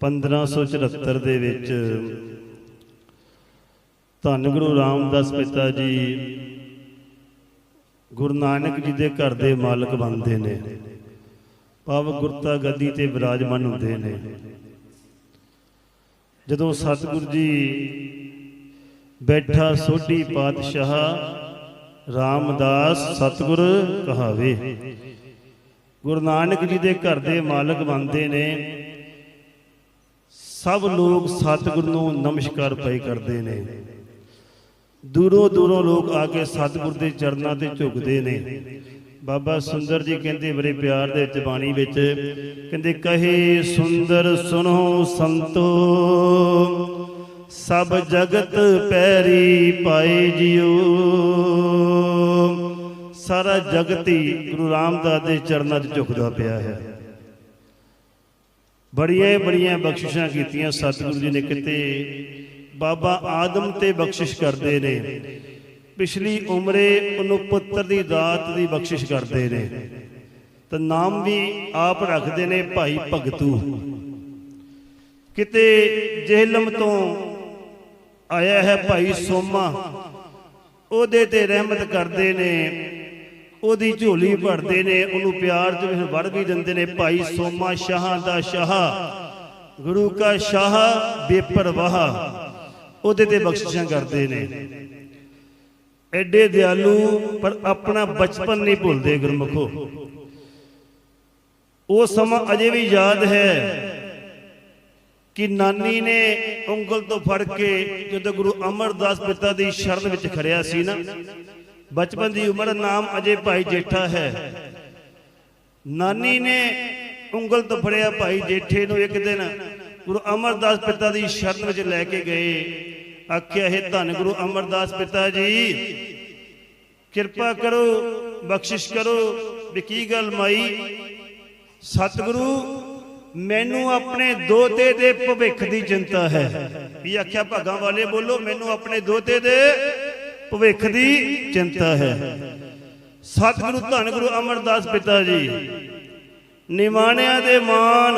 1574 ਦੇ ਵਿੱਚ ਧੰਨ ਗੁਰੂ ਰਾਮਦਾਸ ਪਿਤਾ ਜੀ ਗੁਰੂ ਨਾਨਕ ਜੀ ਦੇ ਘਰ ਦੇ ਮਾਲਕ ਬਣਦੇ ਨੇ। ਭਾਵ ਗੁਰਤਾ ਗੱਦੀ ਤੇ ਵਿਰਾਜਮਾਨ ਹੁੰਦੇ ਨੇ। ਜਦੋਂ ਸਤਿਗੁਰੂ ਜੀ ਬੈਠਾ ਸੋਢੀ ਪਾਤਸ਼ਾਹ ਰਾਮਦਾਸ ਸਤਿਗੁਰ ਕਹਾਵੇ, ਗੁਰੂ ਨਾਨਕ ਜੀ ਦੇ ਘਰ ਦੇ ਮਾਲਕ ਬਣਦੇ ਨੇ। ਸਭ ਲੋਕ ਸਤਿਗੁਰ ਨੂੰ ਨਮਸਕਾਰ ਪਏ ਕਰਦੇ ਨੇ। ਦੂਰੋਂ ਦੂਰੋਂ ਲੋਕ ਆ ਕੇ ਸਤਿਗੁਰ ਦੇ ਚਰਨਾਂ ਤੇ ਝੁਕਦੇ ਨੇ। ਬਾਬਾ ਸੁੰਦਰ ਜੀ ਕਹਿੰਦੇ ਬੜੇ ਪਿਆਰ ਦੇ ਵਿੱਚ ਬਾਣੀ ਵਿੱਚ ਕਹਿੰਦੇ, ਕਹੇ ਸੁੰਦਰ ਸੁਨੋ ਸੰਤੋ, ਸਭ ਜਗਤ ਪੈਰੀ ਪਾਏ ਜਿਉ। ਸਾਰਾ ਜਗਤ ਹੀ ਗੁਰੂ ਰਾਮਦਾਸ ਦੇ ਚਰਨਾਂ 'ਚ ਝੁਕਦਾ ਪਿਆ ਹੈ। ਬੜੀਆਂ ਬੜੀਆਂ ਬਖਸ਼ਿਸ਼ਾਂ ਕੀਤੀਆਂ ਸਤਿਗੁਰੂ ਜੀ ਨੇ ਕਿਤੇ। ਬਾਬਾ ਆਦਮ ਤੇ ਬਖਸ਼ਿਸ਼ ਕਰਦੇ ਨੇ। ਪਿਛਲੀ ਉਮਰੇ ਉਹਨੂੰ ਪੁੱਤਰ ਦੀ ਦਾਤ ਦੀ ਬਖਸ਼ਿਸ਼ ਕਰਦੇ ਨੇ। ਤਾਂ ਨਾਮ ਵੀ ਆਪ ਰੱਖਦੇ ਨੇ ਭਾਈ ਭਗਤੂ। ਕਿਤੇ ਜੇਹਲਮ ਤੋਂ ਆਇਆ ਹੈ ਭਾਈ ਸੋਮਾ, ਉਹਦੇ ਤੇ ਰਹਿਮਤ ਕਰਦੇ ਨੇ। ਉਹਦੀ ਝੋਲੀ ਭਰਦੇ ਨੇ, ਉਹਨੂੰ ਪਿਆਰ ਚ ਫਿਰ ਵੜ ਵੀ ਦਿੰਦੇ ਨੇ, ਭਾਈ ਸੋਮਾ ਸ਼ਾਹ ਦਾ ਸ਼ਾਹ, ਗੁਰੂ ਕਾ ਸ਼ਾਹ ਬੇਪਰਵਾਹ। ਉਹਦੇ ਤੇ ਬਖਸ਼ਿਸ਼ਾਂ ਕਰਦੇ ਨੇ। ਐਡੇ ਦਿਆਲੂ, ਪਰ ਆਪਣਾ ਬਚਪਨ ਨਹੀਂ ਭੁੱਲਦੇ ਗੁਰਮਖੋ। ਉਹ ਸਮਾਂ ਅਜੇ ਵੀ ਯਾਦ ਹੈ ਕਿ ਨਾਨੀ ਨੇ ਉਂਗਲ ਤੋਂ ਫੜ ਕੇ ਜਦੋਂ ਗੁਰੂ ਅਮਰਦਾਸ ਪਿਤਾ ਦੀ ਸ਼ਰਨ ਵਿੱਚ ਖੜਿਆ ਸੀ ਨਾ ਬਚਪਨ ਦੀ ਉਮਰ ਨਾਮ ਅਜੇ ਭਾਈ ਜੇਠਾ ਹੈ। ਨਾਨੀ ਨੇ ਉਂਗਲ ਤੋਂ ਫੜਿਆ ਭਾਈ ਜੇਠੇ ਨੂੰ ਇੱਕ ਦਿਨ ਗੁਰੂ ਅਮਰਦਾਸ ਪਿਤਾ ਦੀ ਸ਼ਰਨ ਵਿੱਚ ਲੈ ਕੇ ਗਏ। ਆਖਿਆ, ਹੈ ਧੰਨ ਗੁਰੂ ਅਮਰਦਾਸ ਪਿਤਾ ਜੀ, ਕਿਰਪਾ ਕਰੋ, ਬਖਸ਼ਿਸ਼ ਕਰੋ, ਵੀ ਕੀ ਗੱਲ ਮਾਈ? ਸਤਿਗੁਰੂ, ਮੈਨੂੰ ਆਪਣੇ ਦੋਤੇ ਦੇ ਭਵਿੱਖ ਦੀ ਚਿੰਤਾ ਹੈ। ਵੀ ਆਖਿਆ, ਭਾਗਾਂ ਵਾਲੇ ਬੋਲੋ, ਮੈਨੂੰ ਆਪਣੇ ਦੋਤੇ ਦੇ ਭਵਿੱਖ ਦੀ ਚਿੰਤਾ ਹੈ। ਸਤਿਗੁਰੂ ਧੰਨ ਗੁਰੂ ਅਮਰਦਾਸ ਪਿਤਾ ਜੀ ਨਿਮਾਣਿਆਂ ਦੇ ਮਾਨ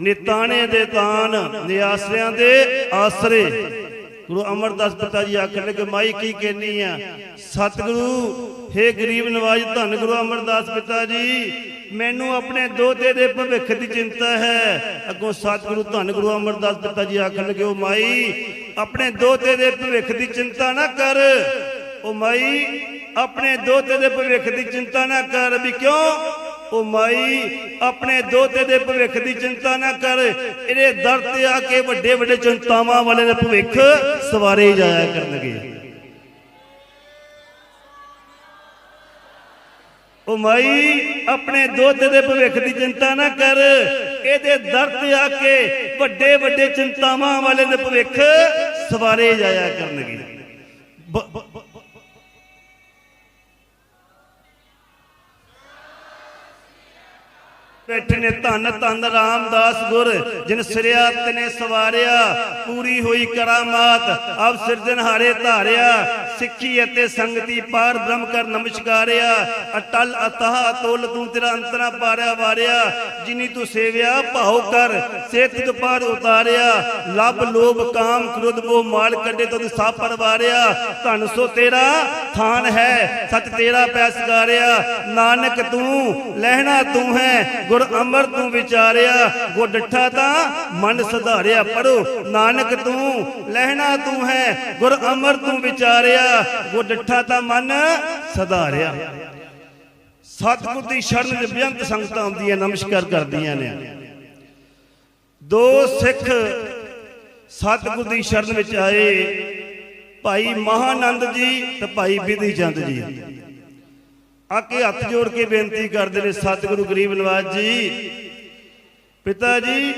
ਨਿਤਾਣੇ ਦੇ ਤਾਨ ਨਿਆਸਰਿਆਂ ਦੇ ਆਸਰੇ ਗੁਰੂ ਅਮਰਦਾਸ ਪਿਤਾ ਜੀ ਆਖਣ ਲੱਗੇ, ਮਾਈ ਕੀ ਕਹਿਨੀ ਆ? ਸਤਿਗੁਰੂ, ਹੇ ਗਰੀਬ ਨਵਾਜ ਧੰਨ ਗੁਰੂ ਅਮਰਦਾਸ ਪਿਤਾ ਜੀ, ਮੈਨੂੰ ਆਪਣੇ ਦੋਤੇ ਦੇ ਭਵਿੱਖ ਦੀ ਚਿੰਤਾ ਹੈ। ਅੱਗੋਂ ਸਤਿਗੁਰੂ ਧੰਨ ਗੁਰੂ ਅਮਰਦਾਸ ਪਿਤਾ ਜੀ ਆਖਣ ਲੱਗੇ ਉਹ ਮਾਈ ਆਪਣੇ ਦੋਤੇ ਦੇ ਭਵਿੱਖ ਦੀ ਚਿੰਤਾ ਨਾ ਕਰ। ਉਹ ਮਾਈ, ਆਪਣੇ ਦੋਤੇ ਦੇ ਭਵਿੱਖ ਦੀ ਚਿੰਤਾ ਨਾ ਕਰ ਵੀ ਕਿਉਂ? ਉਹ ਮਾਈ, ਆਪਣੇ ਦੋਤੇ ਦੇ ਭਵਿੱਖ ਦੀ ਚਿੰਤਾ ਨਾ ਕਰ। ਇਹਦੇ ਦਰ ਤੇ ਆ ਕੇ ਵੱਡੇ ਵੱਡੇ ਚਿੰਤਾਵਾਂ ਵਾਲੇ ਦੇ ਭਵਿੱਖ ਸਵਾਰੇ ਜਾਇਆ ਕਰਨਗੇ। ਉਹ ਮਾਈ, ਆਪਣੇ ਦੋਤੇ ਦੇ ਭਵਿੱਖ ਦੀ ਚਿੰਤਾ ਨਾ ਕਰ। ਇਹਦੇ ਦਰ ਤੇ ਆ ਕੇ ਵੱਡੇ ਵੱਡੇ ਚਿੰਤਾਵਾਂ ਵਾਲੇ ਦੇ ਭਵਿੱਖ ਸਵਾਰੇ ਜਾਇਆ ਕਰਨਗੇ। ਬੈਠੇ ਨੇ ਧੰਨ ਧੰਨ ਰਾਮਦਾਸ ਗੁਰ, ਜਿਨ ਸਿਰਿਆ ਤਨੇ ਸਵਾਰਿਆ, ਪੂਰੀ ਹੋਈ ਕਰਾਮਾਤ, ਅਵ ਸਿਰਜਨ ਹਾਰੇ ਧਾਰਿਆ ਸਿੱਖੀ ਅਤੇ ਸੰਗਤੀ ਪਾਰ ਬ੍ਰਹਮ ਕਰ ਨਮਸਕਾਰਿਆ। ਅਟਲ ਅਤਹ ਤੋਲ ਤੂੰ ਤੇਰਾ ਅੰਤਰਾ ਪਾਰਿਆ ਵਾਰਿਆ। ਜਿਨੀ ਤੂੰ ਸੇਵਿਆ, ਭਾਉ ਕਰ ਸੇ ਤੁਧ ਉਤਾਰਿਆ। ਲਬ ਲੋਭ ਕਾਮ ਕ੍ਰੋਧ ਮੋਹ ਮਾਲ ਕੱਢੇ ਤਦ ਸਾ ਪਰਵਾਰਿਆ ਧਨ ਸੋ ਤੇਰਾ ਥਾਨ ਹੈ, ਸਤ ਤੇਰਾ ਪੈਸਗਾਰਿਆ ਨਾਨਕ ਤੂੰ, ਲਹਿਣਾ ਤੂੰ ਹੈ, ਗੁਰ ਅਮਰ ਤੂੰ ਵਿਚਾਰਿਆ। ਗੁਰ ਡੱਠਾ ਤਾਂ ਮਨ ਸੁਧਾਰਿਆ ਪੜੋ ਨਾਨਕ ਤੂੰ, ਲਹਿਣਾ ਤੂੰ ਹੈ, ਗੁਰ ਅਮਰ ਤੂੰ ਵਿਚਾਰਿਆ। ਗੁਰ ਡੱਠਾ ਤਾਂ ਮਨ ਸਧਾਰਿਆ। ਸਤਿਗੁਰ ਦੀ ਸ਼ਰਨ ਦੇ ਬੇਅੰਤ ਸੰਗਤਾਂ ਆਉਂਦੀਆਂ, ਨਮਸਕਾਰ ਕਰਦੀਆਂ ਨੇ। ਦੋ ਸਿੱਖ ਸਤਿਗੁਰ ਦੀ ਸ਼ਰਨ ਵਿੱਚ ਆਏ, ਭਾਈ ਮਹਾਨੰਦ ਜੀ ਤੇ ਭਾਈ ਬਿਧੀ ਚੰਦ ਜੀ। ਆ ਕੇ ਹੱਥ ਜੋੜ ਕੇ ਬੇਨਤੀ ਕਰਦੇ ਨੇ, ਸਤਿਗੁਰੂ ਗਰੀਬ ਨਵਾਜ ਜੀ, ਪਿਤਾ ਜੀ,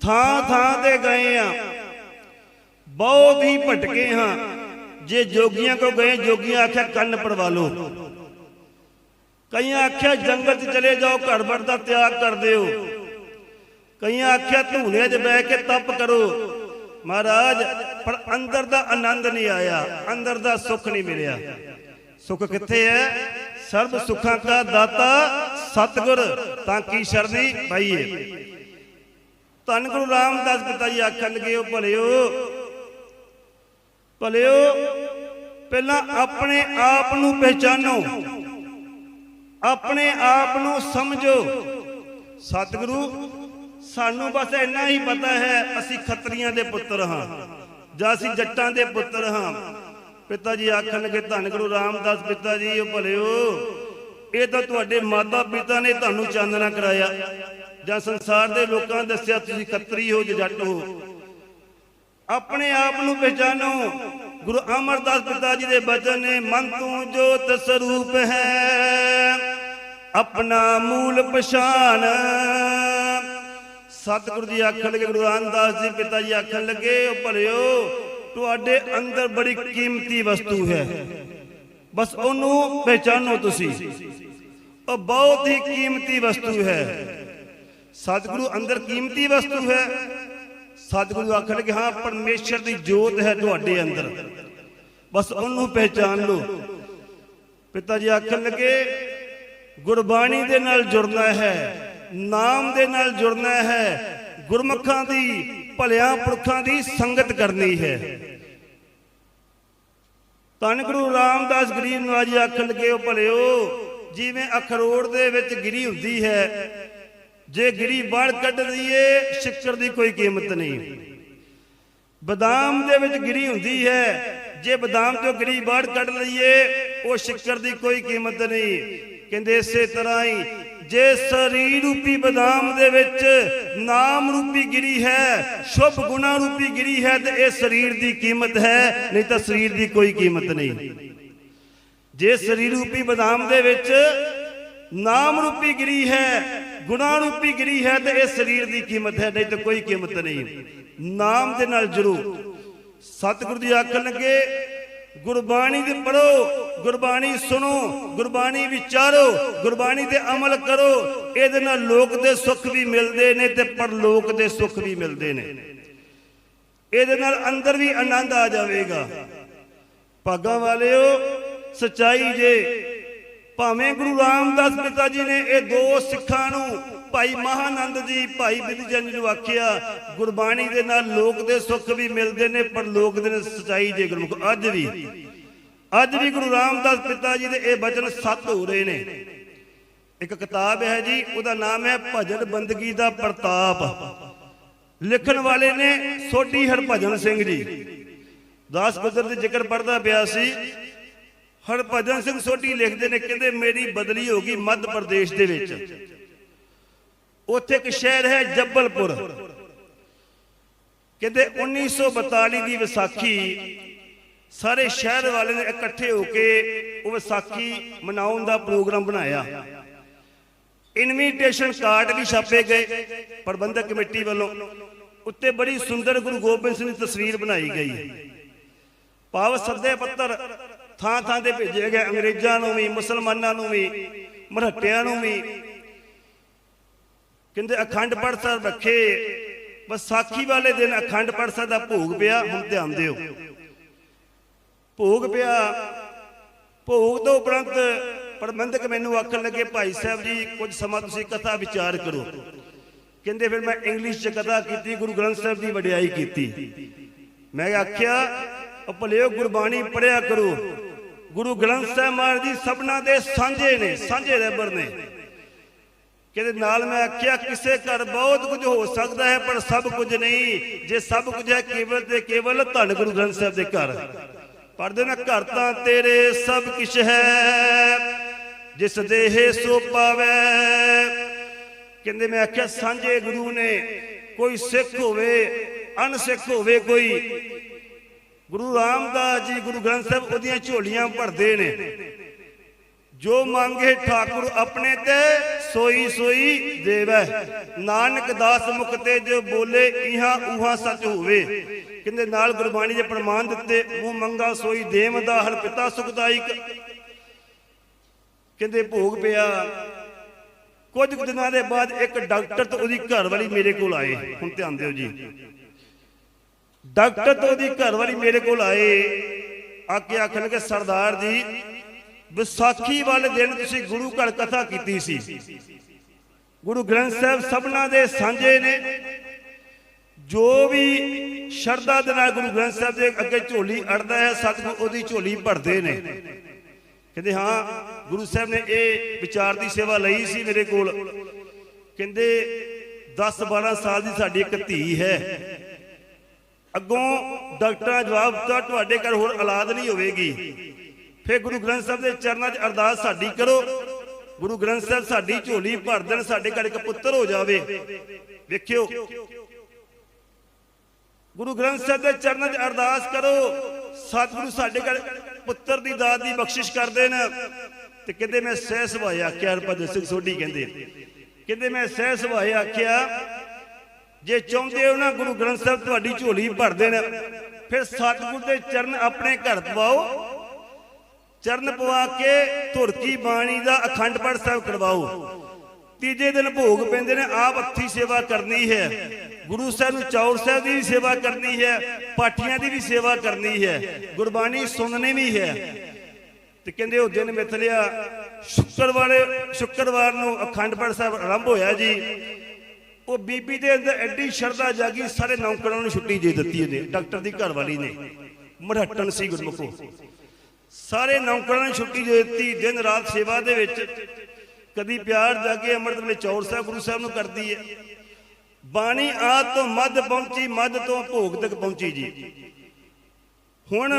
ਥਾਂ ਥਾਂ ਤੇ ਗਏ ਆ। ਬਹੁਤ ਹੀ ਭਟਕੇ ਹਾਂ। ਜੇ ਜੋਗੀਆਂ ਕੋ ਗਏ, ਜੋਗੀਆਂ ਆਖਿਆ, ਕੰਨ ਪੜਵਾ ਲਓ। ਕਈਆਂ ਆਖਿਆ, ਜੰਗਲ 'ਚ ਚਲੇ ਜਾਓ, ਘਰ ਦਾ ਤਿਆਗ ਕਰ ਦਿਓ। ਕਈਆਂ ਆਖਿਆ ਧੂਨੇ 'ਚ ਬਹਿ ਕੇ ਤਪ ਕਰੋ। ਮਹਾਰਾਜ, ਪਰ ਅੰਦਰ ਦਾ ਆਨੰਦ ਨਹੀਂ ਆਇਆ, ਅੰਦਰ ਦਾ ਸੁੱਖ ਨਹੀਂ ਮਿਲਿਆ। ਸੁੱਖ ਕਿੱਥੇ ਹੈ? ਸਰਬ ਸੁੱਖਾਂ ਦਾ ਦਾਤਾ ਸਤਿਗੁਰ, ਤਾਂ ਕੀ ਸ਼ਰਨੀ ਪਾਈਏ। ਧੰਨ ਗੁਰੂ ਰਾਮਦਾਸ ਪਿਤਾ ਜੀ ਆਖਣ ਲੱਗੇ ਉਹ ਭਲਿਓ ਭਲਿਓ, ਪਹਿਲਾਂ ਆਪਣੇ ਆਪ ਨੂੰ ਪਹਿਚਾਨੋ। ਆਪਣੇ ਆਪ ਨੂੰ ਸਮਝੋ। ਸਤਿਗੁਰੂ, ਸਾਨੂੰ ਬਸ ਇੰਨਾ ਹੀ ਪਤਾ ਹੈ, ਅਸੀਂ ਖੱਤਰੀਆਂ ਦੇ ਪੁੱਤਰ ਹਾਂ, ਜਾਂ ਅਸੀਂ ਜੱਟਾਂ ਦੇ ਪੁੱਤਰ ਹਾਂ। ਪਿਤਾ ਜੀ ਆਖਣ ਲੱਗੇ ਧੰਨ ਗੁਰੂ ਰਾਮਦਾਸ ਪਿਤਾ ਜੀ, ਉਹ ਭਲਿਓ, ਇਹ ਤਾਂ ਤੁਹਾਡੇ ਮਾਤਾ ਪਿਤਾ ਨੇ ਤੁਹਾਨੂੰ ਚਾਨਣਾ ਕਰਾਇਆ। ਜਾਂ ਸੰਸਾਰ ਦੇ ਲੋਕਾਂ ਦੱਸਿਆ, ਤੁਸੀਂ ਖੱਤਰੀ ਹੋ ਜਾਂ ਜੱਟ ਹੋ। ਆਪਣੇ ਆਪ ਨੂੰ ਪਹਿਚਾਨੋ। ਗੁਰੂ ਅਮਰਦਾਸ ਪਿਤਾ ਜੀ ਦੇ ਬਚਨ ਨੇ, ਮਨ ਤੂੰ ਜੋਤ ਸਰੂਪ ਹੈ, ਆਪਣਾ ਮੂਲ ਪਛਾਨ। ਸਤਿਗੁਰੂ ਜੀ ਆਖਣ ਲੱਗੇ, ਗੁਰੂ ਅਮਰਦਾਸ ਜੀ ਪਿਤਾ ਜੀ ਆਖਣ ਲੱਗੇ, ਉਹ ਭਲਿਓ, ਤੁਹਾਡੇ ਅੰਦਰ ਬੜੀ ਕੀਮਤੀ ਵਸਤੂ ਹੈ। ਬਸ ਉਹਨੂੰ ਪਹਿਚਾਨੋ ਤੁਸੀਂ। ਉਹ ਬਹੁਤ ਹੀ ਕੀਮਤੀ ਵਸਤੂ ਹੈ। ਸਤਿਗੁਰੂ ਅੰਦਰ ਕੀਮਤੀ ਵਸਤੂ ਹੈ। ਸਤਿਗੁਰੂ ਆਖਣ ਕਿ ਹਾਂ, ਪਰਮੇਸ਼ਰ ਦੀ ਜੋਤ ਹੈ ਤੁਹਾਡੇ ਅੰਦਰ। ਬਸ ਉਹਨੂੰ ਪਹਿਚਾਨ ਲਓ। ਪਿਤਾ ਜੀ ਆਖਣ ਲੱਗੇ, ਗੁਰਬਾਣੀ ਦੇ ਨਾਲ ਜੁੜਨਾ ਹੈ, ਨਾਮ ਦੇ ਨਾਲ ਜੁੜਨਾ ਹੈ, ਗੁਰਮੁਖਾਂ ਦੀ, ਭਲਿਆਂ ਪੁਰਖਾਂ ਦੀ ਸੰਗਤ ਕਰਨੀ ਹੈ। ਧੰਨ ਗੁਰੂ ਰਾਮਦਾਸ ਗਰੀਬ ਨਵਾਜੀ ਆਖਣ ਲੱਗੇ, ਉਹ ਭਲਿਓ, ਜਿਵੇਂ ਅਖਰੋੜ ਦੇ ਵਿੱਚ ਗਿਰੀ ਹੁੰਦੀ ਹੈ ਜੇ ਗਿਰੀ ਬਾੜ ਕੱਢ ਦਈਏ ਸ਼ੱਕਰ ਦੀ ਕੋਈ ਕੀਮਤ ਨਹੀਂ। ਬਦਾਮ ਦੇ ਵਿੱਚ ਗਿਰੀ ਹੁੰਦੀ ਹੈ। ਜੇ ਬਦਾਮ ਤੋਂ ਗਿਰੀ ਬਾੜ ਕੱਢ ਲਈਏ, ਉਹ ਸ਼ੱਕਰ ਦੀ ਕੋਈ ਕੀਮਤ ਨਹੀਂ। ਕਹਿੰਦੇ ਇਸੇ ਤਰ੍ਹਾਂ ਹੀ, ਜੇ ਸਰੀਰ ਰੂਪੀ ਬਦਾਮ ਦੇ ਵਿੱਚ ਨਾਮ ਰੂਪੀ ਗਿਰੀ ਹੈ, ਸ਼ੁਭ ਗੁਣਾ ਰੂਪੀ ਗਿਰੀ ਹੈ, ਤੇ ਇਹ ਸਰੀਰ ਦੀ ਕੀਮਤ ਹੈ, ਨਹੀਂ ਤਾਂ ਸਰੀਰ ਦੀ ਕੋਈ ਕੀਮਤ ਨਹੀਂ। ਜੇ ਸਰੀਰ ਰੂਪੀ ਬਦਾਮ ਦੇ ਵਿੱਚ ਨਾਮ ਰੂਪੀ ਗਿਰੀ ਹੈ ਗੁਣਾ ਰੂਪੀ ਗਿਰੀ ਹੈ ਤੇ ਇਹ ਸਰੀਰ ਦੀ ਕੀਮਤ ਹੈ, ਨਹੀਂ ਤਾਂ ਕੋਈ ਕੀਮਤ ਨਹੀਂ। ਨਾਮ ਦੇ ਨਾਲ ਜੁੜੋ ਸਤਿਗੁਰੂ ਜੀ ਆਖਣ ਲੱਗੇ, ਗੁਰਬਾਣੀ ਦੇ ਪੜੋ ਗੁਰਬਾਣੀ ਸੁਣੋ, ਗੁਰਬਾਣੀ ਵਿਚਾਰੋ, ਗੁਰਬਾਣੀ ਤੇ ਅਮਲ ਕਰੋ। ਇਹਦੇ ਨਾਲ ਲੋਕ ਦੇ ਸੁੱਖ ਵੀ ਮਿਲਦੇ ਨੇ ਤੇ ਪਰਲੋਕ ਦੇ ਸੁੱਖ ਵੀ ਮਿਲਦੇ ਨੇ। ਇਹਦੇ ਨਾਲ ਅੰਦਰ ਵੀ ਆਨੰਦ ਆ ਜਾਵੇਗਾ। ਭਾਗਾਂ ਵਾਲਿਓ, ਸਚਾਈ ਜੇ ਭਾਵੇਂ ਗੁਰੂ ਰਾਮਦਾਸ ਪਿਤਾ ਜੀ ਨੇ ਇਹ ਦੋ ਸਿੱਖਾਂ ਨੂੰ ਭਾਈ ਮਹਾਨੰਦ ਜੀ, ਭਾਈ ਬਿਧਜਨ ਨੂੰ ਆਖਿਆ, ਗੁਰਬਾਣੀ ਦੇ ਨਾਲ ਲੋਕ ਦੇ ਸੁੱਖ ਵੀ ਮਿਲਦੇ ਨੇ, ਪਰ ਲੋਕ ਦੇ ਸਚਾਈ ਜੇ ਗੁਰਮੁਖ ਅੱਜ ਵੀ ਅੱਜ ਵੀ ਗੁਰੂ ਰਾਮਦਾਸ ਪਿਤਾ ਜੀ ਦੇ ਇਹ ਬਚਨ ਸੱਤ ਹੋ ਰਹੇ ਨੇ। ਇੱਕ ਕਿਤਾਬ ਹੈ ਜੀ, ਉਹਦਾ ਨਾਮ ਹੈ ਭਜਨ ਬੰਦਗੀ ਦਾ ਪ੍ਰਤਾਪ। ਲਿਖਣ ਵਾਲੇ ਨੇ ਸੋਢੀ ਹਰਭਜਨ ਸਿੰਘ ਜੀ। ਦਾਸ ਬਦਰ ਦੇ ਜ਼ਿਕਰ ਪੜਦਾ ਪਿਆ ਸੀ ਹਰਭਜਨ ਸਿੰਘ ਸੋਢੀ ਲਿਖਦੇ ਨੇ, ਕਹਿੰਦੇ ਮੇਰੀ ਬਦਲੀ ਹੋ ਗਈ ਮੱਧ ਪ੍ਰਦੇਸ਼ ਦੇ ਵਿੱਚ। ਉੱਥੇ ਇੱਕ ਸ਼ਹਿਰ ਹੈ ਜੱਬਲਪੁਰ। ਕਹਿੰਦੇ 1942 ਦੀ ਵਿਸਾਖੀ, ਸਾਰੇ ਸ਼ਹਿਰ ਵਾਲੇ ਨੇ ਇਕੱਠੇ ਹੋ ਕੇ ਉਹ ਵਿਸਾਖੀ ਮਨਾਉਣ ਦਾ ਪ੍ਰੋਗਰਾਮ ਬਣਾਇਆ। ਇਨਵੀਟੇਸ਼ਨ ਕਾਰਡ ਵੀ ਛਾਪੇ ਗਏ, ਪ੍ਰਬੰਧਕ ਕਮੇਟੀ ਵੱਲੋਂ। ਉੱਤੇ ਬੜੀ ਸੁੰਦਰ ਗੁਰੂ ਗੋਬਿੰਦ ਸਿੰਘ ਦੀ ਤਸਵੀਰ ਬਣਾਈ ਗਈ। ਭਾਵ ਸੱਦੇ ਪੱਤਰ ਥਾਂ ਥਾਂ ਤੇ ਭੇਜੇ ਗਏ ਅੰਗਰੇਜ਼ਾਂ ਨੂੰ ਵੀ, ਮੁਸਲਮਾਨਾਂ ਨੂੰ ਵੀ ਮਰਾਠਿਆਂ ਨੂੰ ਵੀ। ਕਹਿੰਦੇ ਅਖੰਡ ਪਾਠ ਸਾਹਿਬ ਰੱਖੇ, ਵਿਸਾਖੀ ਵਾਲੇ ਦਿਨ ਅਖੰਡ ਪਾਠ ਸਾਹਿਬ ਦਾ ਭੋਗ ਪਿਆ, ਹੁਣ ਧਿਆਨ ਦਿਓ। ਭੋਗ ਪਿਆ, ਭੋਗ ਤੋਂ ਉਪਰੰਤ ਪ੍ਰਬੰਧਕ ਮੈਨੂੰ ਆਖਣ ਲੱਗੇ, ਭਾਈ ਸਾਹਿਬ ਜੀ, ਕੁਝ ਸਮਾਂ ਤੁਸੀਂ ਕਥਾ ਵਿਚਾਰ ਕਰੋ। ਕਹਿੰਦੇ ਫਿਰ ਮੈਂ ਇੰਗਲਿਸ਼ ਚ ਕਥਾ ਕੀਤੀ, ਗੁਰੂ ਗ੍ਰੰਥ ਸਾਹਿਬ ਦੀ ਵਡਿਆਈ ਕੀਤੀ। ਮੈਂ ਆਖਿਆ, ਉਹ ਭਲਿਓ ਗੁਰਬਾਣੀ ਪੜਿਆ ਕਰੋ। ਗੁਰੂ ਗ੍ਰੰਥ ਸਾਹਿਬ ਮਹਾਰਾਜ ਜੀ ਸਭਨਾ ਦੇ ਸਾਂਝੇ ਨੇ, ਸਾਂਝੇ ਰਹਿਬਰ ਨੇ। ਕਹਿੰਦੇ ਨਾਲ ਮੈਂ ਆਖਿਆ, ਕਿਸੇ ਘਰ ਬਹੁਤ ਕੁਝ ਹੋ ਸਕਦਾ ਹੈ, ਪਰ ਸਭ ਕੁਝ ਨਹੀਂ। ਜੇ ਸਭ ਕੁਝ ਹੈ, ਕੇਵਲ ਤੇ ਕੇਵਲ ਧੰਨ ਗੁਰੂ ਗ੍ਰੰਥ ਸਾਹਿਬ ਦੇ ਘਰ। ਪੜਦੇ ਨਾ ਘਰ ਤਾਂ ਤੇਰੇ ਸਭ ਕੁਝ ਹੈ। ਜਿਸ ਦੇਹ ਸੋ ਪਾਵੇ। ਕਹਿੰਦੇ ਮੈਂ ਆਖਿਆ, ਸਾਂਝੇ ਗੁਰੂ ਨੇ, ਕੋਈ ਸਿੱਖ ਹੋਵੇ ਅਨਸਿੱਖ ਹੋਵੇ ਕੋਈ ਗੁਰੂ ਰਾਮਦਾਸ ਜੀ, ਗੁਰੂ ਗ੍ਰੰਥ ਸਾਹਿਬ ਉਹਦੀਆਂ ਝੋਲੀਆਂ ਭਰਦੇ ਨੇ। ਜੋ ਮੰਗੇ ਠਾਕੁਰ ਆਪਣੇ ਤੇ, ਸੋਈ ਸੋਈ ਦੇਵੈ। ਨਾਨਕ ਦਾਸ ਮੁਖ ਤੇ ਜੋ ਬੋਲੇ, ਇਹਾਂ ਉਹਾਂ ਸੱਚ ਹੋਵੇ। ਕਹਿੰਦੇ ਨਾਲ ਗੁਰਬਾਣੀ ਦੇ ਪ੍ਰਮਾਣ ਦਿੱਤੇ ਉਹ ਮੰਗਾ ਸੋਈ ਦੇਵ ਦਾ ਹਰ ਪਿਤਾ ਸੁਖਦਾਇਕ। ਕਹਿੰਦੇ ਭੋਗ ਪਿਆ। ਕੁਝ ਦਿਨਾਂ ਦੇ ਬਾਅਦ ਇੱਕ ਡਾਕਟਰ ਤੇ ਉਹਦੀ ਘਰ ਵਾਲੀ ਮੇਰੇ ਕੋਲ ਆਏ। ਹੁਣ ਧਿਆਨ ਦਿਓ ਜੀ। ਡਾਕਟਰ ਤੋਂ ਉਹਦੀ ਘਰ ਵਾਲੀ ਮੇਰੇ ਕੋਲ ਆਏ। ਆ ਕੇ ਆਖਣ ਕਿ ਸਰਦਾਰ ਜੀ, ਵਿਸਾਖੀ ਵਾਲੇ ਦਿਨ ਤੁਸੀਂ ਗੁਰੂ ਘਰ ਕਥਾ ਕੀਤੀ ਸੀ। ਗੁਰੂ ਗ੍ਰੰਥ ਸਾਹਿਬ ਸਭਨਾ ਦੇ ਸਾਂਝੇ ਨੇ। ਜੋ ਵੀ ਸ਼ਰਧਾ ਦੇ ਨਾਲ ਗੁਰੂ ਗ੍ਰੰਥ ਸਾਹਿਬ ਦੇ ਅੱਗੇ ਝੋਲੀ ਅੜਦਾ ਹੈ, ਸਤਿਗੁਰ ਉਹਦੀ ਝੋਲੀ ਭਰਦੇ ਨੇ। ਕਹਿੰਦੇ, ਹਾਂ, ਗੁਰੂ ਸਾਹਿਬ ਨੇ ਇਹ ਵਿਚਾਰ ਦੀ ਸੇਵਾ ਲਈ ਸੀ ਮੇਰੇ ਕੋਲ। ਕਹਿੰਦੇ 10 12 ਸਾਲ ਦੀ ਸਾਡੀ ਇੱਕ ਧੀ ਹੈ। ਅੱਗੋਂ ਡਾਕਟਰਾਂ ਜਵਾਬ ਦਿੱਤਾ ਤੁਹਾਡੇ ਘਰ ਹੋਰ ਔਲਾਦ ਨਹੀਂ ਹੋਵੇਗੀ। ਫਿਰ ਗੁਰੂ ਗ੍ਰੰਥ ਸਾਹਿਬ ਦੇ ਚਰਨਾਂ 'ਚ ਅਰਦਾਸ ਸਾਡੀ ਕਰੋ। ਗੁਰੂ ਗ੍ਰੰਥ ਸਾਹਿਬ ਸਾਡੀ ਝੋਲੀ ਭਰ ਦੇਣ, ਸਾਡੇ ਘਰ ਇੱਕ ਪੁੱਤਰ ਹੋ ਜਾਵੇ। ਵੇਖਿਓ। ਗੁਰੂ ਗ੍ਰੰਥ ਸਾਹਿਬ ਦੇ ਚਰਨਾਂ 'ਚ ਅਰਦਾਸ ਕਰੋ। ਸਤਿਗੁਰੂ ਸਾਡੇ ਘਰ ਪੁੱਤਰ ਦੀ ਦਾਤ ਦੀ ਬਖਸ਼ਿਸ਼ ਕਰ ਦੇਣ। ਤੇ ਕਹਿੰਦੇ ਮੈਂ ਸਹਿ ਸੁਭਾਏ ਆਖਿਆ ਰਪਦ ਸਿੰਘ ਸੋਢੀ ਕਹਿੰਦੇ। ਕਹਿੰਦੇ ਮੈਂ ਸਹਿ ਸੁਭਾਏ ਆਖਿਆ ਜੇ ਚਾਹੁੰਦੇ ਹੋ ਨਾ ਗੁਰੂ ਗ੍ਰੰਥ ਸਾਹਿਬ ਤੁਹਾਡੀ ਝੋਲੀ ਭਰ ਦੇਣ, ਫਿਰ ਸਤਿਗੁਰ ਦੇ ਚਰਨ ਆਪਣੇ ਘਰ ਪਵਾਓ ਚਰਨ ਪਵਾ ਕੇ ਧੁਰਕੀ ਬਾਣੀ ਦਾ ਅਖੰਡ ਪਾਠ ਸਾਹਿਬ ਕਰਵਾਓ। ਤੀਜੇ ਦਿਨ ਭੋਗ ਪੈਂਦੇ ਨੇ, ਆਪ ਹੱਥੀ ਸੇਵਾ ਕਰਨੀ ਹੈ। ਗੁਰੂ ਸਾਹਿਬ ਨੂੰ ਚੌਰ ਸਾਹਿਬ ਦੀ ਵੀ ਸੇਵਾ ਕਰਨੀ ਹੈ, ਪਾਠੀਆਂ ਦੀ ਵੀ ਸੇਵਾ ਕਰਨੀ ਹੈ, ਗੁਰਬਾਣੀ ਸੁਣਨੀ ਵੀ ਹੈ। ਤੇ ਕਹਿੰਦੇ ਉਹ ਦਿਨ ਮਿਥਲਿਆ ਸ਼ੁੱਕਰਵਾਰ ਸ਼ੁੱਕਰਵਾਰ ਨੂੰ ਅਖੰਡ ਪਾਠ ਸਾਹਿਬ ਆਰੰਭ ਹੋਇਆ ਜੀ। ਉਹ ਬੀਬੀ ਦੇ ਅੰਦਰ ਐਡੀ ਸ਼ਰਧਾ ਜਾਗੀ, ਸਾਰੇ ਨੌਕਰਾਂ ਨੂੰ ਛੁੱਟੀ ਦੇ ਦਿੱਤੀ ਉਹਨੇ, ਡਾਕਟਰ ਦੀ ਘਰ ਨੇ। ਮਰਹੱਟਣ ਸੀ ਗੁਰਮੁਖੋ। ਸਾਰੇ ਨੌਕਰਾਂ ਨੂੰ ਛੁੱਟੀ ਦੇ ਦਿੱਤੀ, ਦਿਨ ਰਾਤ ਸੇਵਾ ਦੇ ਵਿੱਚ। ਕਦੀ ਪਿਆਰ ਜਾਗੇ ਅੰਮ੍ਰਿਤ ਵੇਲੇ ਚੌਰ ਸਾਹਿਬ, ਗੁਰੂ ਸਾਹਿਬ ਨੂੰ ਕਰਦੀ ਹੈ। ਬਾਣੀ ਆਦ ਤੋਂ ਮੱਧ ਪਹੁੰਚੀ, ਮੱਧ ਤੋਂ ਭੋਗ ਤੱਕ ਪਹੁੰਚੀ ਜੀ। ਹੁਣ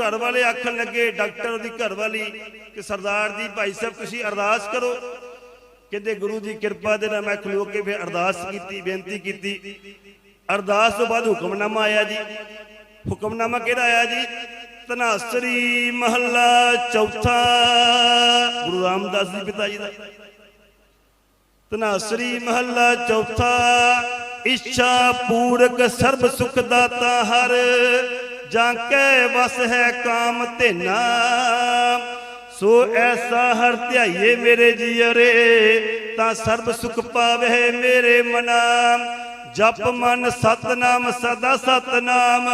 ਘਰ ਵਾਲੇ ਆਖਣ ਲੱਗੇ, ਡਾਕਟਰ ਦੀ ਘਰ ਵਾਲੀ ਕਿ ਸਰਦਾਰ ਜੀ, ਭਾਈ ਸਾਹਿਬ, ਤੁਸੀਂ ਅਰਦਾਸ ਕਰੋ। ਕਹਿੰਦੇ ਗੁਰੂ ਦੀ ਕਿਰਪਾ ਦੇ ਨਾਲ ਮੈਂ ਖਲੋ ਕੇ ਫਿਰ ਅਰਦਾਸ ਕੀਤੀ, ਬੇਨਤੀ ਕੀਤੀ। ਅਰਦਾਸ ਤੋਂ ਬਾਅਦ ਹੁਕਮਨਾਮਾ ਆਇਆ ਜੀ। ਹੁਕਮਨਾਮਾ ਕਿਹੜਾ ਆਇਆ ਜੀ? ਤਨਾਸਰੀ ਮਹੱਲਾ ਚੌਥਾ। ਗੁਰੂ ਰਾਮਦਾਸ ਜੀ ਪਿਤਾ ਜੀ ਦਾ। ਤਨਾਸਰੀ ਮਹੱਲਾ ਚੌਥਾ। ਇੱਛਾ ਪੂਰਕ ਸਰਬ ਸੁਖ ਦਾਤਾ ਹਰ। ਜਾਂ ਕੈ ਵਸ ਹੈ ਕਾਮ ਧੇਨਾ। ਸੋ ਐਸਾ ਹਰ ਧਿਆਈਏ ਮੇਰੇ ਜੀਅਰੇ, ਤਾਂ ਸਰਬ ਸੁਖ ਪਾਵੇ ਮੇਰੇ ਮਨਾ ਜਪ ਮਨ ਸਤਨਾਮ, ਸਦਾ ਸਤਨਾਮ।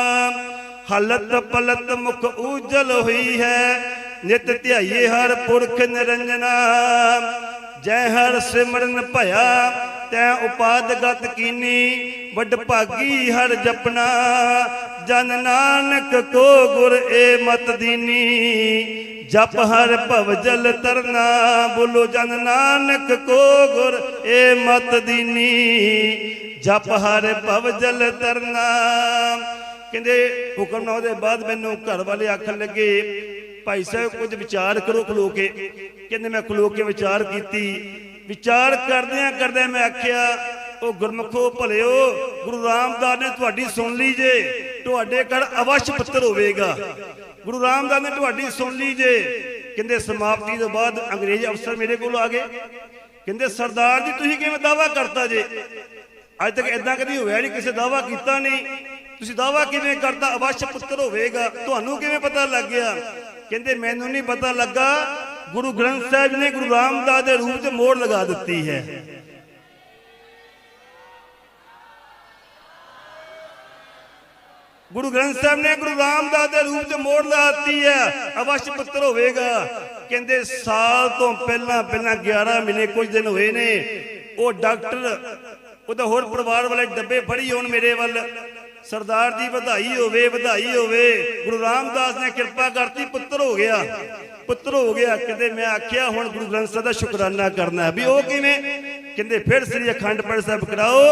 ਹਲਤ ਪਲਤ ਮੁਖ ਉਜਲ ਹੋਈ ਹੈ, ਨਿਤ ਧਿਆਈਏ ਹਰ ਪੁਰਖ ਨਿਰੰਜਨਾ। ਜੈ ਹਰ ਸਿਮਰਨ ਭਇਆ, ਤੈ ਉਪਾਦਗਤ ਕੀਨੀ। ਵੱਡ ਭਾਗੀ ਹਰ ਜਪਣਾ ਜਨ ਨਾਨਕ ਕੋ ਗੁਰ ਏ ਮਤ ਦੀਨੀ। ਜਪ ਹਰ ਭਵ ਜਲ ਤਰਨਾ, ਬੋਲੋ ਜਨ ਨਾਨਕ ਕੋ ਗੁਰ, ਏ ਮਤ ਦੀਨੀ। ਜਪ ਹਰ ਭਵ ਤਰਨਾ। ਕਹਿੰਦੇ, ਹੁਕਮ ਨਾ ਬਾਅਦ ਮੈਨੂੰ ਘਰ ਵਾਲੇ ਆਖਣ ਲੱਗੇ, ਭਾਈ ਸਾਹਿਬ, ਕੁਝ ਵਿਚਾਰ ਕਰੋ ਖਲੋ ਕੇ। ਕਹਿੰਦੇ, ਮੈਂ ਖਲੋ ਕੇ ਵਿਚਾਰ ਕੀਤੀ। ਵਿਚਾਰ ਕਰਦਿਆਂ ਕਰਦਿਆਂ ਮੈਂ ਆਖਿਆ, ਉਹ ਗੁਰਮਖੋ, ਭਲਿਓ, ਗੁਰੂ ਰਾਮਦਾਸ ਨੇ ਤੁਹਾਡੀ ਸੁਣ ਲਈ ਜੇ। ਤੁਹਾਡੇ ਘਰ ਅਵਸ਼ ਪੁੱਤਰ ਹੋਵੇਗਾ। ਗੁਰੂ ਰਾਮਦਾਸ ਨੇ ਤੁਹਾਡੀ ਸੁਣ ਲਈ ਜੇ। ਕਹਿੰਦੇ ਸਮਾਪਤੀ ਤੋਂ ਬਾਅਦ ਅੰਗਰੇਜ਼ ਅਫਸਰ ਮੇਰੇ ਕੋਲ ਆ ਗਏ। ਕਹਿੰਦੇ ਸਰਦਾਰ ਜੀ, ਤੁਸੀਂ ਕਿਵੇਂ ਦਾਵਾ ਕਰਤਾ ਜੇ? ਅੱਜ ਤੱਕ ਇਦਾਂ ਕਦੀ ਹੋਇਆ ਨਹੀਂ, ਕਿਸੇ ਦਾਵਾ ਕੀਤਾ ਨਹੀਂ। ਤੁਸੀਂ ਦਾਵਾ ਕਿਵੇਂ ਕਰਤਾ? ਅਵਸ਼ ਪੁੱਤਰ ਹੋਵੇਗਾ। ਤੁਹਾਨੂੰ ਕਿਵੇਂ ਪਤਾ ਲੱਗ ਗਿਆ? ਕਹਿੰਦੇ ਮੈਨੂੰ ਨਹੀਂ ਪਤਾ ਲੱਗਾ। ਗੁਰੂ ਗ੍ਰੰਥ ਸਾਹਿਬ ਨੇ ਗੁਰੂ ਰਾਮਦਾਸ ਦੇ ਰੂਪ 'ਚ ਮੋਹਰ ਲਗਾ ਦਿੱਤੀ ਹੈ। ਗੁਰੂ ਗ੍ਰੰਥ ਸਾਹਿਬ ਨੇ ਗੁਰੂ ਰਾਮਦਾਸ ਦੇ ਰੂਪ 'ਚ ਮੋੜ ਲਗਾ ਦਿੱਤੀ ਹੈ। ਅਵਸ਼ ਪੁੱਤਰ ਹੋਵੇਗਾ। ਕਹਿੰਦੇ ਸਾਲ ਤੋਂ ਪਹਿਲਾਂ ਪਹਿਲਾਂ 11 ਮਹੀਨੇ ਕੁਝ ਦਿਨ ਹੋਏ ਨੇ। ਉਹ ਡਾਕਟਰ, ਉਹਦਾ ਹੋਰ ਪਰਿਵਾਰ ਵਾਲੇ ਡੱਬੇ ਫੜੀ ਹੋਣ ਮੇਰੇ ਵੱਲ। ਸਰਦਾਰ ਜੀ, ਵਧਾਈ ਹੋਵੇ ਵਧਾਈ ਹੋਵੇ। ਗੁਰੂ ਰਾਮਦਾਸ ਨੇ ਕਿਰਪਾ ਕਰਤੀ, ਪੁੱਤਰ ਹੋ ਗਿਆ। ਪੁੱਤਰ ਹੋ ਗਿਆ। ਕਹਿੰਦੇ, ਮੈਂ ਆਖਿਆ, ਹੁਣ ਗੁਰੂ ਗ੍ਰੰਥ ਸਾਹਿਬ ਦਾ ਸ਼ੁਕਰਾਨਾ ਕਰਨਾ ਵੀ ਉਹ ਕਿਵੇਂ? ਕਹਿੰਦੇ, ਫਿਰ ਸ੍ਰੀ ਅਖੰਡ ਪਾਠ ਸਾਹਿਬ ਕਰਾਓ।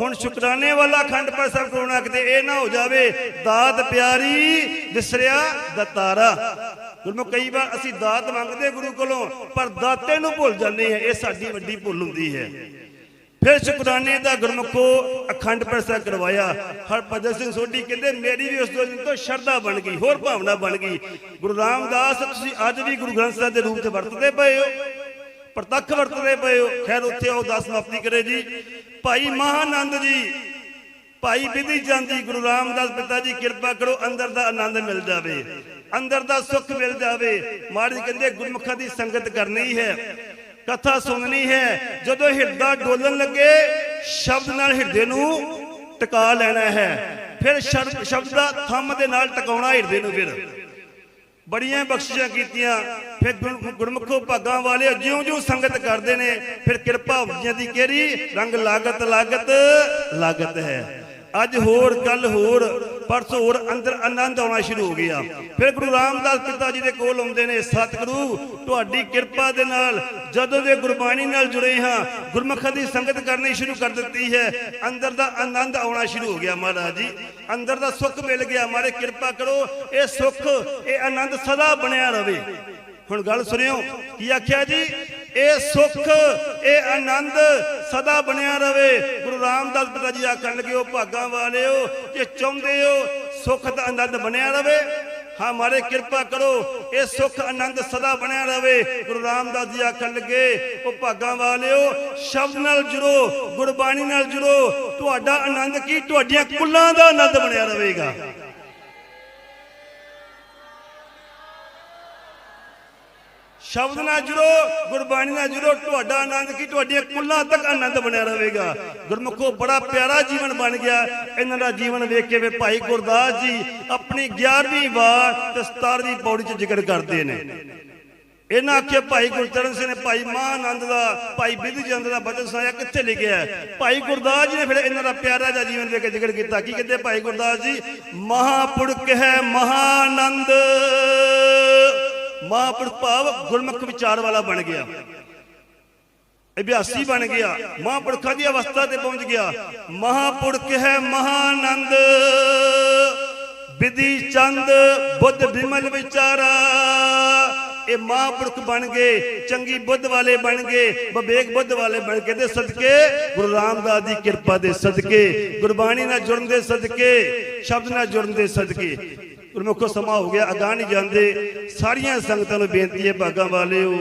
ਹੁਣ ਸ਼ੁਕਰਾਨੇ ਵਾਲਾ ਅਖੰਡ ਪਾਠ ਸਾਹਿਬ ਕਰਾਉਣਾ ਕਿਤੇ ਇਹ ਨਾ ਹੋ ਜਾਵੇ। ਦਾਤ ਪਿਆਰੀ ਵਿਸਰਿਆ ਦਤਾਰਾ ਗੁਰਮੁਖ, ਕਈ ਵਾਰ ਅਸੀਂ ਦਾਤ ਮੰਗਦੇ ਗੁਰੂ ਕੋਲੋਂ, ਪਰ ਦਾਤੇ ਨੂੰ ਭੁੱਲ ਜਾਂਦੇ ਹਾਂ। ਇਹ ਸਾਡੀ ਵੱਡੀ ਭੁੱਲ ਹੁੰਦੀ ਹੈ। ਫਿਰ ਸ਼ੁਕਰਾਨੇ ਦਾ ਗੁਰਮੁਖੋ ਅਖੰਡ ਪ੍ਰਸਾ ਕਰਵਾਇਆ। ਹਰਭਜਨ ਸਿੰਘ ਸੋਢੀ ਕਹਿੰਦੇ, ਮੇਰੀ ਵੀ ਉਸ ਦਿਨ ਤੋਂ ਸ਼ਰਧਾ ਬਣ ਗਈ, ਹੋਰ ਭਾਵਨਾ ਬਣ ਗਈ। ਗੁਰੂ ਰਾਮਦਾਸ, ਤੁਸੀਂ ਅੱਜ ਵੀ ਗੁਰੂ ਗ੍ਰੰਥ ਸਾਹਿਬ ਦੇ ਰੂਪ 'ਚ ਵਰਤਦੇ ਪਏ ਹੋ। ਪ੍ਰਤੱਖ ਵਰਤਦੇ ਪਏ ਹੋ। ਖੈਰ, ਉੱਥੇ ਉਹ ਦਸ ਮੁਫਤੀ ਕਰੇ ਜੀ। ਭਾਈ ਮਹਾਨੰਦ ਜੀ, ਭਾਈ ਵਿਧੀ ਚੰਦ ਜੀ, ਗੁਰੂ ਰਾਮਦਾਸ ਪਿਤਾ ਜੀ, ਕਿਰਪਾ ਕਰੋ ਅੰਦਰ ਦਾ ਆਨੰਦ ਮਿਲ ਜਾਵੇ। ਅੰਦਰ ਦਾ ਸੁੱਖ ਮਿਲ ਜਾਵੇ। ਮਹਾਰਾਜ ਕਹਿੰਦੇ, ਗੁਰਮੁਖਾਂ ਦੀ ਸੰਗਤ ਕਰਨੀ ਹੈ। ਕਥਾ ਸੁਣਨੀ ਹੈ। ਜਦੋਂ ਹਿਰਦਾ ਡੋਲਣ ਲੱਗੇ, ਸ਼ਬਦ ਨਾਲ ਹਿਰਦੇ ਨੂੰ ਟਿਕਾ ਲੈਣਾ ਹੈ। ਫਿਰ ਸ਼ਬਦ ਦਾ ਥੰਮ ਦੇ ਨਾਲ ਟਿਕਾਉਣਾ ਹਿਰਦੇ ਨੂੰ ਫਿਰ। ਬੜੀਆਂ ਬਖਸ਼ਿਸ਼ਾਂ ਕੀਤੀਆਂ। ਫਿਰ ਗੁਰ- ਗੁਰਮੁਖੋ ਭਾਗਾਂ ਵਾਲੇ ਜਿਉਂ-ਜਿਉਂ ਸੰਗਤ ਕਰਦੇ ਨੇ। ਫਿਰ ਕਿਰਪਾ ਹੁੰਦੀਆਂ ਦੀ ਕਿਹੜੀ? ਰੰਗ ਲਾਗਤ ਲਾਗਤ ਲਾਗਤ ਹੈ। ਅੱਜ ਹੋਰ ਕੱਲ ਹੋਰ। ਪਰਸੋਂ ਹੋਰ ਅੰਦਰ ਆਨੰਦ ਆਉਣਾ ਸ਼ੁਰੂ ਹੋ ਗਿਆ। ਫਿਰ ਗੁਰੂ ਰਾਮਦਾਸ ਪਿਤਾ ਜੀ ਦੇ ਕੋਲ ਆਉਂਦੇ ਨੇ, ਸਤਿਗੁਰੂ, ਤੁਹਾਡੀ ਕਿਰਪਾ ਦੇ ਨਾਲ ਜਦੋਂ ਦੇ ਗੁਰਬਾਣੀ ਨਾਲ ਜੁੜੇ ਹਾਂ, ਗੁਰਮੁਖਾਂ ਦੀ ਸੰਗਤ ਕਰਨੀ ਸ਼ੁਰੂ ਕਰ ਦਿੱਤੀ ਹੈ। ਅੰਦਰ ਦਾ ਆਨੰਦ ਆਉਣਾ ਸ਼ੁਰੂ ਹੋ ਗਿਆ ਮਹਾਰਾਜ ਜੀ। ਅੰਦਰ ਦਾ ਸੁੱਖ ਮਿਲ ਗਿਆ, ਮਾਰੇ ਕਿਰਪਾ ਕਰੋ, ਇਹ ਸੁੱਖ, ਇਹ ਆਨੰਦ ਸਦਾ ਬਣਿਆ ਰਵੇ ਹੁਣ ਗੱਲ ਸੁਣਿਓ, ਕੀ ਆਖਿਆ ਜੀ? ਇਹ ਸੁੱਖ, ਇਹ ਆਨੰਦ ਸਦਾ ਬਣਿਆ ਰਵੇ। ਗੁਰੂ ਰਾਮਦਾਸ ਪਿਤਾ ਜੀ ਆਖਣ ਲੱਗੇ, ਉਹ ਭਾਗਾਂ ਵਾਲਿਓ, ਜੇ ਚਾਹੁੰਦੇ ਹੋ ਸੁੱਖ ਦਾ ਆਨੰਦ ਬਣਿਆ ਰਵੇ, ਹਾਂ ਮਾਰੇ ਕਿਰਪਾ ਕਰੋ, ਇਹ ਸੁੱਖ ਆਨੰਦ ਸਦਾ ਬਣਿਆ ਰਵੇ। ਗੁਰੂ ਰਾਮਦਾਸ ਜੀ ਆਖਣ ਲੱਗੇ, ਉਹ ਭਾਗਾਂ ਵਾਲਿਓ, ਸ਼ਬਦ ਨਾਲ ਜੁੜੋ, ਗੁਰਬਾਣੀ ਨਾਲ ਜੁੜੋ, ਤੁਹਾਡਾ ਆਨੰਦ ਕੀ? ਤੁਹਾਡੀਆਂ ਕੁੱਲਾਂ ਦਾ ਆਨੰਦ ਬਣਿਆ ਰਹੇਗਾ ਸ਼ਬਦ ਨਾਲ ਜੁੜੋ, ਗੁਰਬਾਣੀ ਨਾਲ ਜੁੜੋ, ਤੁਹਾਡਾ ਆਨੰਦ ਕੀ? ਤੁਹਾਡੀਆਂ ਕੁੱਲਾਂ ਤੱਕ ਆਨੰਦ ਬਣਿਆ ਰਹੇਗਾ। ਗੁਰਮੁਖੋ, ਬੜਾ ਪਿਆਰਾ ਜੀਵਨ ਬਣ ਗਿਆ। ਇਹਨਾਂ ਦਾ ਜੀਵਨ ਵੇਖ ਕੇ ਵੇ ਭਾਈ ਗੁਰਦਾਸ ਜੀ ਆਪਣੀ 11ਵੀਂ ਵਾਰ ਤੇ 17ਵੀਂ ਪੌੜੀ 'ਚ ਜ਼ਿਕਰ ਕਰਦੇ ਨੇ। ਇਹਨਾਂ ਆਖਿਆ, ਭਾਈ ਗੁਰਚਰਨ ਸਿੰਘ ਨੇ ਭਾਈ ਮਹਾਨੰਦ ਦਾ, ਭਾਈ ਬਿਧ ਚੰਦ ਦਾ ਬਚਨ ਸੁਣਾਇਆ, ਕਿੱਥੇ ਲਿਖਿਆ ਭਾਈ ਗੁਰਦਾਸ ਜੀ ਨੇ ਫਿਰ ਇਹਨਾਂ ਦਾ ਪਿਆਰਾ ਜਿਹਾ ਜੀਵਨ ਵੇਖ ਕੇ ਜ਼ਿਕਰ ਕੀਤਾ। ਕੀ ਕਹਿੰਦੇ ਭਾਈ ਗੁਰਦਾਸ ਜੀ? ਮਹਾਪੁਰਖ ਹੈ ਮਹਾਨੰਦ। ਮਹਾਂਪੁਰਖ ਭਾਵ ਗੁਰਮੁਖ ਵਿਚਾਰ ਵਾਲਾ ਬਣ ਗਿਆ। ਅਭਿਆਸੀ ਬਣ ਗਿਆ। ਮਹਾਂਪੁਰਖਾਂ ਦੀ ਅਵਸਥਾ ਤੇ ਪਹੁੰਚ ਗਿਆ। ਮਹਾਂਪੁਰਖ ਹੈ ਮਹਾਨੰਦ। ਵਿਧੀ ਚੰਦ, ਬੁੱਧ ਬਿਮਲ ਵਿਚਾਰਾ। ਇਹ ਮਹਾਂਪੁਰਖ ਬਣ ਗਏ, ਚੰਗੀ ਬੁੱਧ ਵਾਲੇ ਬਣ ਗਏ, ਵਿਵੇਕ ਬੁੱਧ ਵਾਲੇ ਬਣ ਕੇ ਦੇ ਸਦਕੇ ਗੁਰੂ ਰਾਮਦਾਸ ਦੀ ਕਿਰਪਾ ਦੇ ਸਦਕੇ, ਗੁਰਬਾਣੀ ਨਾਲ ਜੁੜਨ ਦੇ ਸਦਕੇ, ਸ਼ਬਦ ਨਾਲ ਜੁੜਨ ਦੇ ਸਦਕੇ। ਪ੍ਰਮੁੱਖ ਸਮਾਂ ਹੋ ਗਿਆ, ਅਗਾਹ ਨਹੀਂ ਜਾਂਦੇ। ਸਾਰੀਆਂ ਸੰਗਤਾਂ ਨੂੰ ਬੇਨਤੀ ਹੈ ਭਾਗਾਂ ਵਾਲਿਓ,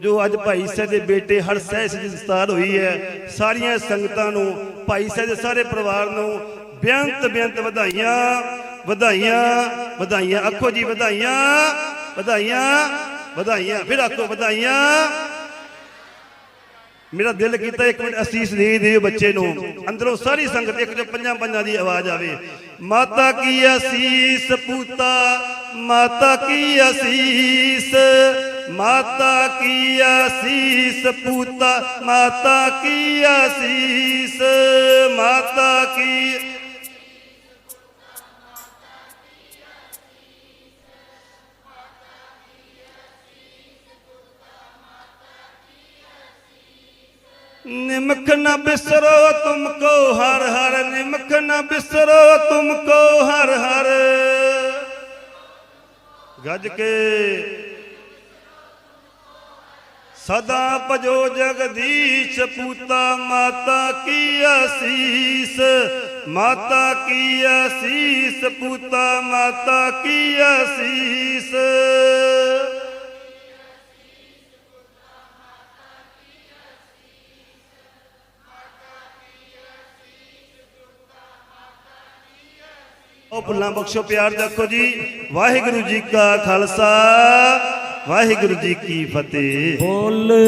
ਜੋ ਅੱਜ ਭਾਈ ਸਾਹਿਬ ਦੇ ਬੇਟੇ ਹਰ ਸਹਿ ਸਜ ਦਸਤਾਰ ਹੋਈ ਹੈ, ਸਾਰੀਆਂ ਸੰਗਤਾਂ ਨੂੰ, ਭਾਈ ਸਾਹਿਬ ਦੇ ਸਾਰੇ ਪਰਿਵਾਰ ਨੂੰ ਬੇਅੰਤ ਬੇਅੰਤ ਵਧਾਈਆਂ ਵਧਾਈਆਂ ਵਧਾਈਆਂ। ਆਖੋ ਜੀ, ਵਧਾਈਆਂ ਵਧਾਈਆਂ ਵਧਾਈਆਂ। ਫਿਰ ਆਖੋ, ਵਧਾਈਆਂ। ਮੇਰਾ ਦਿਲ ਕੀਤਾ ਇੱਕ ਮਿੰਟ ਅਸੀਸ ਦੇ ਦਿਓ ਬੱਚੇ ਨੂੰ। ਅੰਦਰੋਂ ਸਾਰੀ ਸੰਗਤ, ਇੱਕ ਜੋ ਪੰਜਾਂ ਪੰਜਾਂ ਦੀ ਆਵਾਜ਼ ਆਵੇ। ਮਾਤਾ ਕੀ ਅਸੀਸ ਪੂਤਾ, ਮਾਤਾ ਕੀ ਅਸੀਸ? ਮਾਤਾ ਕੀ ਅਸੀਸ ਪੂਤਾ, ਮਾਤਾ ਕੀ ਅਸੀਸ? ਮਾਤਾ ਕੀ निमक न बिसरो तुमको हर हर निमक न बिसरो तुमको हर हर गज के सदा भजो जगदीश पूता माता की आशीष माता की आशीष पूता माता की आशीष ਉਹ ਭੁੱਲਾਂ ਬਖਸ਼ੋ ਪਿਆਰ ਰੱਖੋ ਜੀ। ਵਾਹਿਗੁਰੂ ਜੀ ਕਾ ਖਾਲਸਾ, ਵਾਹਿਗੁਰੂ ਜੀ ਕੀ ਫਤਿਹ। ਬੋਲੇ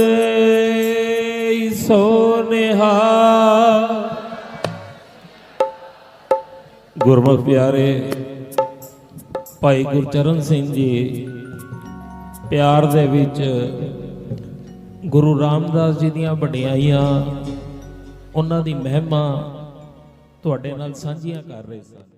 ਸੋ ਗੁਰਮੁਖ ਪਿਆਰੇ, ਭਾਈ ਗੁਰਚਰਨ ਸਿੰਘ ਜੀ, ਪਿਆਰ ਦੇ ਵਿੱਚ ਗੁਰੂ ਰਾਮਦਾਸ ਜੀ ਦੀਆਂ ਵਡਿਆਈਆਂ ਉਹਨਾਂ ਦੀ ਮਹਿਮਾ ਤੁਹਾਡੇ ਨਾਲ ਸਾਂਝੀਆਂ ਕਰ ਰਹੇ ਸਨ